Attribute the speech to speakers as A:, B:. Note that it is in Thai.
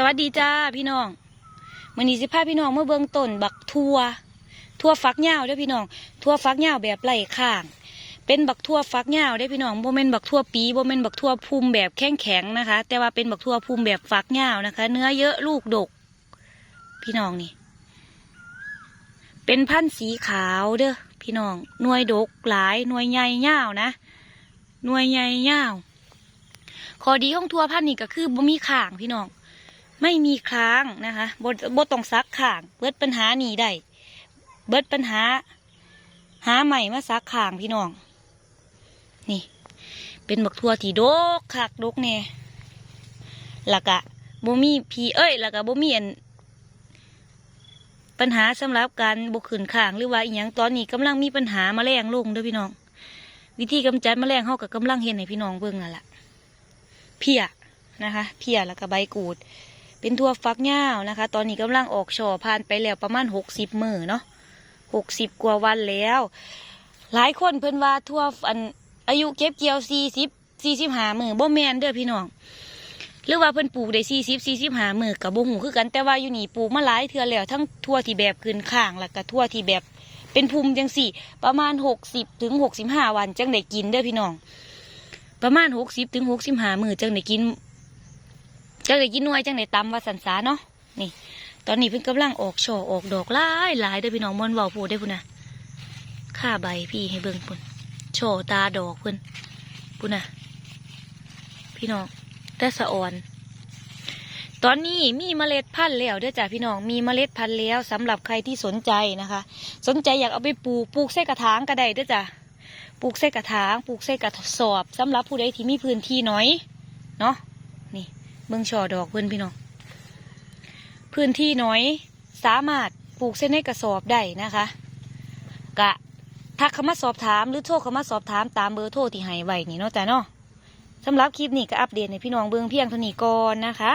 A: สวัสดีจ้าพี่น้องมื้อนี้สิพาพี่น้องเมาเบิ่งต้นบักทั่วทั่วฟักยาวเด้อพี่น้องทั่วฟักยาวแบบไร้ข้าง เป็นบักทั่วฟักยาวได้อพี่น้องบ่แม่นบักทั่วปีบ่แม่นบักทั่วภูมิแบบแข็งแข็งนะคะ แต่ว่าเป็นบักทั่วภูมิแบบฟักยาวนะคะ เนื้อเยอะลูกดก พี่น้องนี่ เป็นพันธุ์สีขาวเด้อพี่น้องหน่วยดกหลายหน่วยใหญ่ยาวนะหน่วยใหญ่ยาวข้อดีของทั่วพันธุ์นี่ก็คือบ่มีข่างพี่น้อง ไม่มีค้างนะคะบบ่ต้องซักข่าง เบิดปัญหาหนีได้ เบิดปัญหา หาใหม่มาซักข่างพี่น้อง นี่ เป็นบักทั่วที่ดกคักดกแน่แล้วก็บ่มีพีเอ้ยแล้วก็บ่มีอันปัญหาสำหรับการบกขืนข่างหรือว่าอีหยังตอนนี้กำลังมีปัญหามาแมลงลงเด้วยพี่น้อง วิธีกำจัดมาแมลงเฮากับกำลังเห็นให้พี่น้องเบิ่งนั่นแหละเพียนะคะ เพียแล้วก็ใบกูด เป็นทั่วฟักยาวนะคะ ตอนนี้กำลังออกช่อผ่านไปแล้วประมาณหกสิบมือเนาะหกสิบกว่าวันแล้ว หลายคนเพิ่นว่าทั่วอันอายุเก็บเกี่ยวสี่สิบสี่สิบห้ามือบ่แมนเด้อพี่น้องหรือว่าเพิ่นปลูกได้สี่สิบสี่สิบห้ามือกับบ่หูคือกันแต่ว่าอยู่นี่ปลูกมาหลายเทื่อแล้วทั้งทั่วที่แบบขึ้นข้างแล้วก็ทั่วที่แบบเป็นภูมิจังสี่ ประมาณหกสิบถึงหกสิบห้าวันจังได้กินเด้อพี่น้องประมาณหกสิบถึงหกสิบห้ามือจังได้กิน จังได้กินหน่วยจังได้ตำว่าสันสาเนาะนี่ ตอนนี้เพิ่นกำลังออกช่อออกดอกหลายหลายเด้อพี่น้องมอนว้าพูดได้พุ่นนะค่าใบพี่ให้เบิ่งพุ่นช่อตาดอกพิ่นพุ่นนะพี่น้องแต่สะอ่อน ตอนนี้มีเมล็ดพันธุ์แล้วเด้อจ้ะพี่น้องมีเมล็ดพันธุ์แล้วสำหรับใครที่สนใจนะคะ สนใจอยากเอาไปปลูกปลูกใส่กระถางก็ได้เด้อจ้ะปลูกใส่กระถางปลูกใส่กระสอบสำหรับผู้ใดที่มีพื้นที่น้อยเนาะนี่ เบื้องช่อดอกเพิ่นพี่น้อง พื้นที่น้อยสามารถปลูกเส้นให้กระสอบได้นะคะกะทักเข้ามาสอบถามหรือโทรเข้ามาสอบถามตามเบอร์โทรที่ให้ไว้นี่เนาะจ้ะเนาะสำหรับคลิปนี้ก็อัปเดตในพี่น้องเบื้องเพียงเท่านี้ก่อนนะคะ